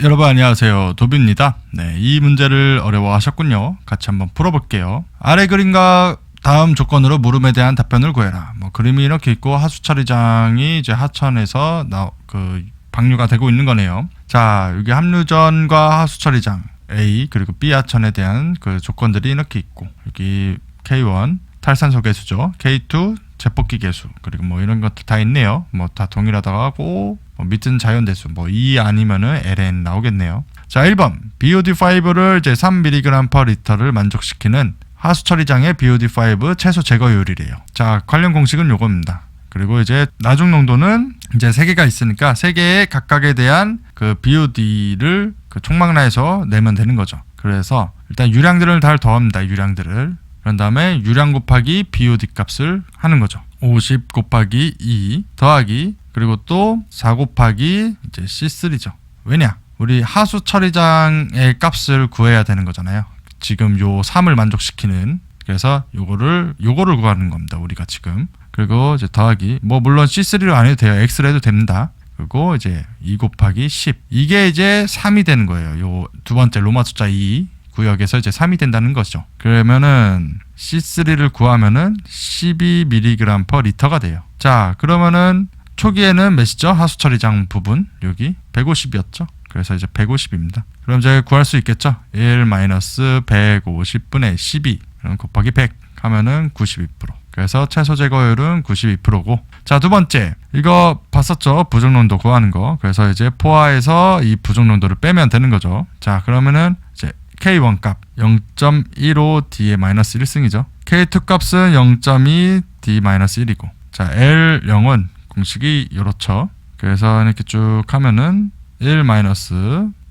여러분 안녕하세요. 도비입니다. 네, 이 문제를 어려워하셨군요. 같이 한번 풀어볼게요. 아래 그림과 다음 조건으로 물음에 대한 답변을 구해라. 뭐 그림이 이렇게 있고 하수 처리장이 이제 하천에서 나, 그 방류가 되고 있는 거네요. 자 여기 합류전과 하수 처리장 A 그리고 B 하천에 대한 그 조건들이 이렇게 있고 여기 K1 탈산소 개수죠. K2 제폭기 개수 그리고 뭐 이런 것도 다 있네요. 뭐 다 동일하다고 하고 뭐 밑은 자연대수 뭐 E 아니면은 LN 나오겠네요 자 1번 BOD5를 이제 3mg per 리터를 만족시키는 하수 처리장의 BOD5 채소 제거율이래요 자 관련 공식은 요겁니다 그리고 이제 나중 농도는 이제 세 개가 있으니까 세 개의 각각에 대한 그 BOD를 그 총망라에서 내면 되는 거죠. 그래서 일단 유량들을 다 더합니다. 유량들을. 그런 다음에 유량 곱하기 BOD 값을 하는 거죠. 50 곱하기 2 더하기 그리고 또 4 곱하기 이제 C3죠. 왜냐? 우리 하수 처리장의 값을 구해야 되는 거잖아요. 지금 요 3을 만족시키는 그래서 요거를 요거를 구하는 겁니다. 우리가 지금. 그리고 이제 더하기 뭐 물론 C3로 안 해도 돼요. X로 해도 됩니다. 그리고 이제 2 곱하기 10 이게 이제 3이 되는 거예요. 요 두 번째 로마 숫자 2 구역에서 이제 3이 된다는 거죠. 그러면은 C3를 구하면은 12mg per 리터가 돼요. 자, 그러면은 초기에는 몇이죠? 하수 처리장 부분 여기 150이었죠. 그래서 이제 150입니다. 그럼 이제 구할 수 있겠죠? 1 마이너스 150분의 12 그럼 곱하기 100 하면은 92%. 그래서 채소 제거율은 92%고. 자, 두 번째. 이거 봤었죠? 부정농도 구하는 거. 그래서 이제 포화에서 이 부정농도를 빼면 되는 거죠. 자, 그러면은 이제 K1 값 0.15 D의 마이너스 1승이죠. K2 값은 0.2 D 마이너스 1이고. 자, L0은 공식이 이렇죠. 그래서 이렇게 쭉 하면은 1 마이너스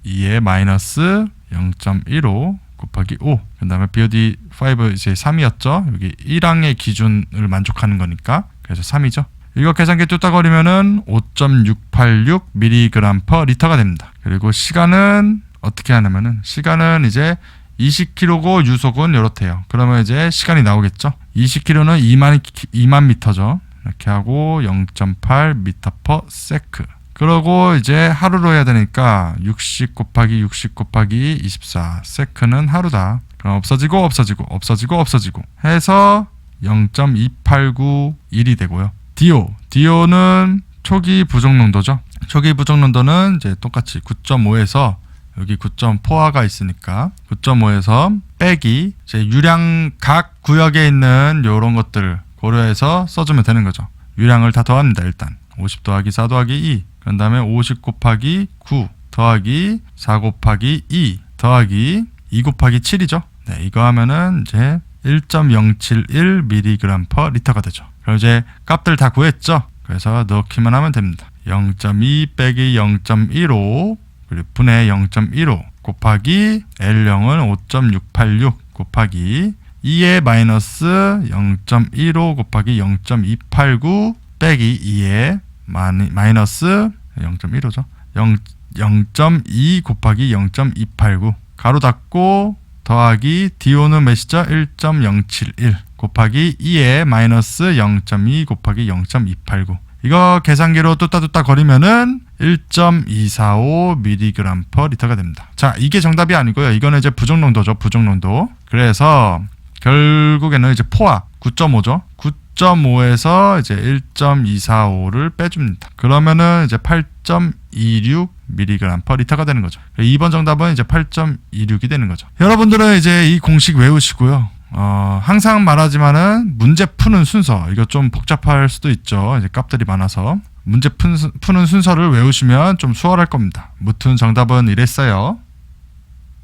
2의 마이너스 0.15 곱하기 5. 그 다음에 BOD 5 이제 3이었죠. 여기 1항의 기준을 만족하는 거니까. 그래서 3이죠. 이거 계산기 뚝딱거리면은 5.686mg per 리터가 됩니다. 그리고 시간은 어떻게 하냐면은 시간은 이제 20km고 유속은 이렇대요. 그러면 이제 시간이 나오겠죠. 20km는 2만 2만 미터죠. 이렇게 하고 0.8 미터 per 세크. 그러고 이제 하루로 해야 되니까 60 곱하기 60 곱하기 24 세크는 하루다. 그럼 없어지고 없어지고 없어지고 없어지고 해서 0.2891이 되고요. 디오 디오는 초기 부족 농도죠. 초기 부족 농도는 이제 똑같이 9.5에서 여기 9.4가 있으니까 9.5에서 빼기 이제 유량 각 구역에 있는 요런 것들을 고려해서 써주면 되는 거죠. 유량을 다 더합니다. 일단 50 더하기 4 더하기 2 그런 다음에 50 곱하기 9 더하기 4 곱하기 2 더하기 2 곱하기 7이죠. 네, 이거 하면은 이제 1.071mg per 리터가 되죠. 그럼 이제 값들 다 구했죠. 그래서 넣기만 하면 됩니다. 0.2 빼기 0.15 그리고 분의 0.15 곱하기 L0은 5.686 곱하기 2의 마이너스 0.15 곱하기 0.289 빼기 2의 마니, 마이너스 0.15죠. 0, 0.2 곱하기 0.289 가로 닫고 더하기 DO는 몇이죠? 1.071 곱하기 2의 마이너스 0.2 곱하기 0.289 이거 계산기로 뚜따뚜따 거리면은 1.245mg per 리터가 됩니다. 자, 이게 정답이 아니고요. 이거는 이제 부정농도죠. 부정농도. 그래서 결국에는 이제 포화 9.5죠. 9.5에서 이제 1.245를 빼줍니다. 그러면은 이제 8.26 mg per 리터가 되는 거죠. 2번 정답은 이제 8.26이 되는 거죠. 여러분들은 이제 이 공식 외우시고요. 어, 항상 말하지만은 문제 푸는 순서 이거 좀 복잡할 수도 있죠. 이제 값들이 많아서 문제 푸는 순서를 외우시면 좀 수월할 겁니다. 무튼 정답은 이랬어요.